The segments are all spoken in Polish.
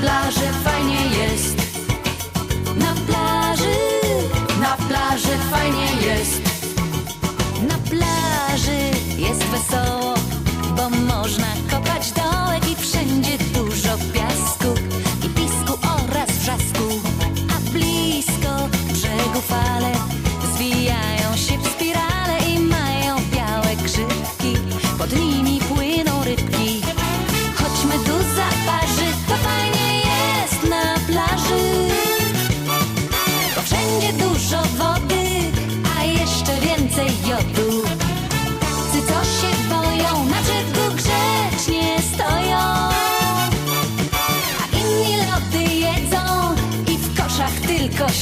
plaży fajnie jest. Na plaży, na plaży fajnie jest. Na plaży jest wesoło.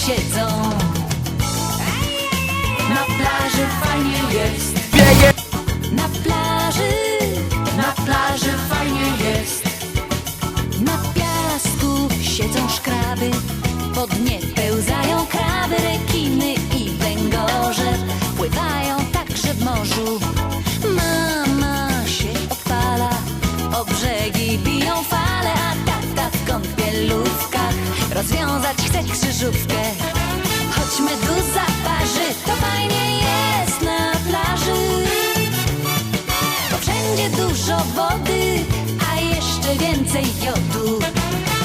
Siedzą. Na plaży fajnie jest, Na plaży, na plaży fajnie jest. na piasku siedzą szkraby. Po dnie pełzają kraby, rekiny i węgorze. Pływają także w morzu. Mama się opala, o brzegi biją fale, a tata w kąpielówkach rozwiązać chce krzyżówkę. wody, a jeszcze więcej jodu.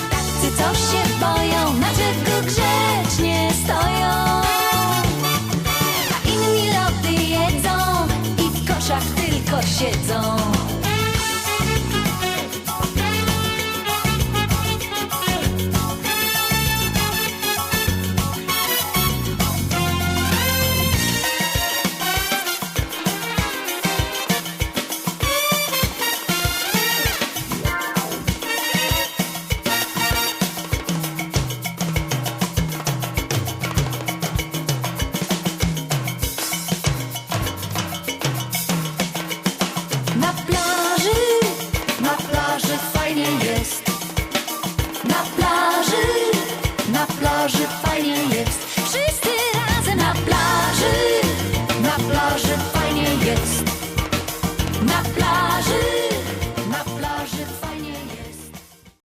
Tacy, co się boją, na brzegu grzecznie stoją. A inni lody jedzą i w koszach tylko siedzą. ma place.